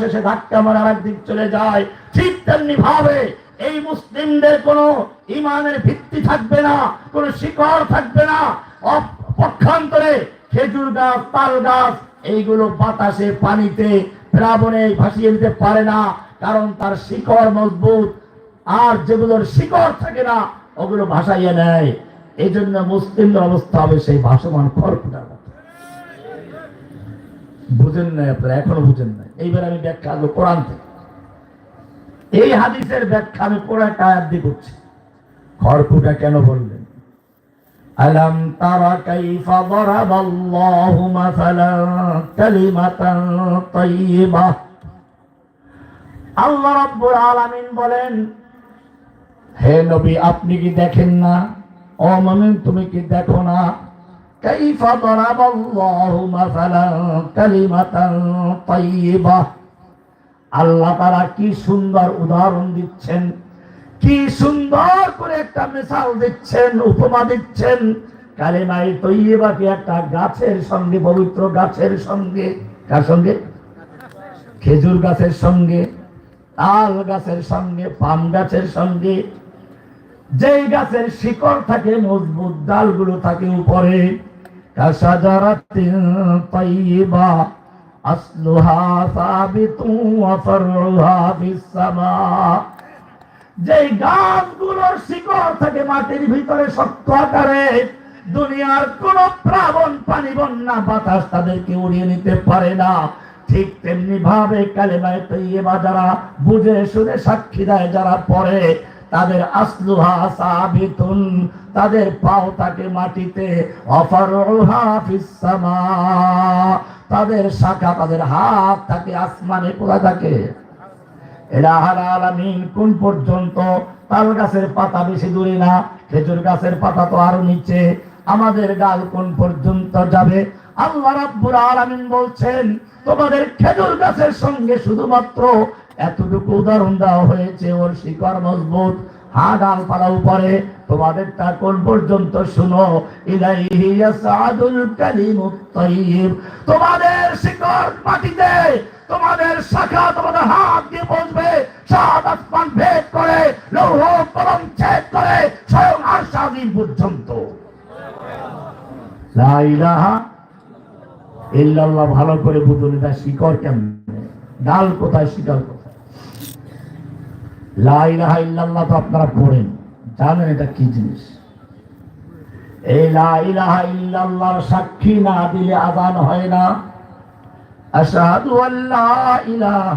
শেষে ধাক্কা মারা আরেক চলে যায়। ঠিক তেমনি ভাবে এই মুসলিমদের কোনো ইমানের ভিত্তি থাকবে না, কোনো শিকড় থাকবে না। পক্ষান্তরে খেজুর গাছ, তাল গাছ, এইগুলো বাতাসে, পানিতে, প্লাবনে ভাসিয়ে দিতে পারে না, কারণ তার শিকড় মজবুত। আর যেগুলোর শিকড় থাকে না, ওগুলো ভাসাইয়ে নেয়। এই জন্য মুসলিমদের অবস্থা হবে সেই ভাসমান মতো। বুঝেন নাই আপনারা, এখনও বুঝেন নাই। এইবার আমি ব্যাখ্যা আসব কোরআন থেকে। এই হাদিসের ব্যাখ্যা আমি কোরআন আয়াত দিয়ে করছি। খড়কুটা কেন বললেন? আলম তারা কাইফা দরাবাল্লাহু মাসালান কালিমাতান তাইয়্যিবাহ আল্লাহ রাব্বুল আলামিন বলেন, হে নবী, আপনি কি দেখেন না? ও মুমিন, তুমি কি দেখো না? কাইফা দরাবাল্লাহু মাসালান কালিমাতান তাইয়্যিবাহ আল্লাহ তারা কি সুন্দর উদাহরণ দিচ্ছেন, কি সুন্দর করে একটা মিসাল দিচ্ছেন, উপমা দিচ্ছেন। কালেমাই তৈবাকে একটা গাছের সঙ্গে, পবিত্র গাছের সঙ্গে? কার সঙ্গে? খেজুর গাছের সঙ্গে, তাল গাছের সঙ্গে, পাম গাছের সঙ্গে। যেই গাছের শিকড় থাকে মজবুত, ডালগুলো থাকে উপরে। কাশাজারাতিন তাইয়্যিবা আসলুহা সাবিতুন ওয়া ফারউহা ফিস যেই গাছগুলোর শিকড় থাকে মাটির ভিতরে শক্ত আকারে দুনিয়ার কোন প্লাবন পানি বন্যা বাতাস তাদেরকে উড়িয়ে নিতে পারে না। ঠিক তেমনি ভাবে কালেমায় তৈবা যারা বুঝে শুনে সাক্ষী দেয়, যারা পড়ে তাদের আসলুহা সাবিতুন। তাদের পাও থাকে মাটিতে। তাদের শাখা, তাদের হাত থাকে আসমানে কোথা থাকে। আলামিন, কোন পর্যন্ত তাল গাছের পাতা বেশি দূরে না, খেজুর গাছের পাতা তো আরও নিচে। আমাদের গাল কোন পর্যন্ত যাবে? আল্লাহ রাব্বুল আলামিন বলছেন, তোমাদের খেজুর গাছের সঙ্গে শুধুমাত্র এতটুকু উদাহরণ দেওয়া হয়েছে ওর শিকড় মজবুত হা ডালপালা উপরে, তোমাদেরটা কোন পর্যন্ত শুনো? তোমাদের শিকড় মাটিতে, তোমাদের শাখা তোমাদের হাত দিয়ে বসবে, সাত আসমান ভেদ করে, লৌহ কলম ছেদ করে, স্বয়ং আশাদিন পর্যন্ত। লা ইল্লাল্লাহ ভালো করে বুঝুন, এটা শিকড় কেমন? ডাল কোথায়, শিকড় কোথায়? ইল্লাল্লাহ তো আপনারা পড়েন, জানেন এটা কি জিনিস। এই লা ইলাহা ইল্লাল্লাহর সাক্ষী না দিলে আদান হয় না। আশহাদু আল্লাহ ইলাহা